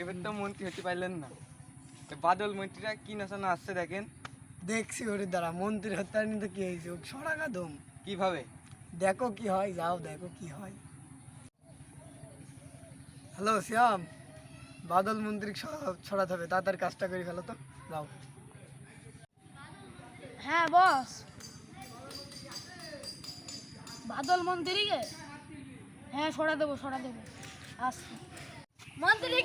এবার তো মন্ত্রী হতে পারলেন না। বাদল মন্ত্রীরা কি নাচানো আসছে দেখেন। দেখছি ওরে দ্বারা মন্ত্রীর হত্যা নিয়ে তো কি হয়েছে? ও ছড়া কাদম কীভাবে? দেখো কি হয় যাও দেখো কি হয়। হ্যালো শ্যাম। বাদল মন্ত্রী ছড়াতে হবে তাড়াতাড়ি কাজটা করে ফেলো তো। যাও। হ্যাঁ বস। বাদল মন্ত্রীকে? হ্যাঁ সরা দেবো সরা দেবো। আসছি। মন্ত্রী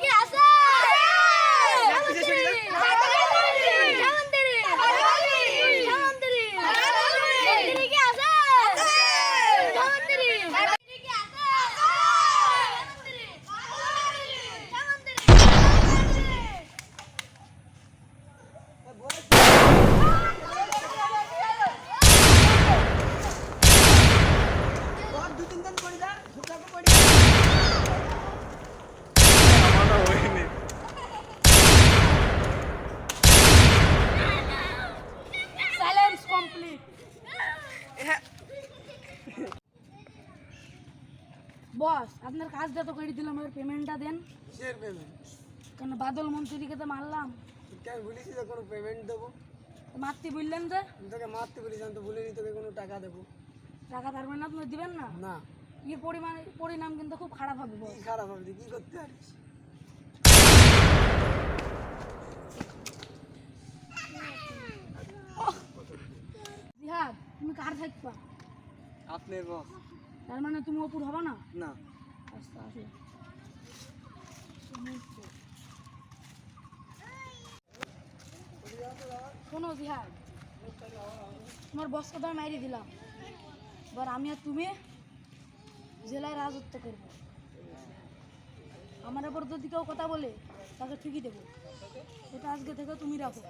বস আপনার কাজটা তো করে দিলাম এবার পেমেন্টটা দেন। কিসের পেমেন্ট কেন বাদল মন্ত্রীকে তো মারলাম। আমি বলেছি যে কোনো পেমেন্ট দেবো? মারতে বললেন যে। তোকে মারতে বলেছি আমি তো বলিনি তোকে কোনো টাকা দেবো। টাকা পারবেন না আপনি দিবেন না? না। এই পরিমাণ পরিণাম কিন্তু খুব খারাপ হবে খারাপ হবে কি করতে পারিস জিহাদ তুমি কার থাকবা। আপনার বস। তার মানে তুমি অপুর হবে না? না। আচ্ছা আসো। শোনো জিহাদ তোমার বসকে তো মাইরে দিলাম। এবার আমি আর তুমি জেলায় রাজত্ব করব। আমার এবার যদি কেউ কথা বলে তাকে ঠিকই দেবো। এটা আজকে থেকে তুমি রাখো।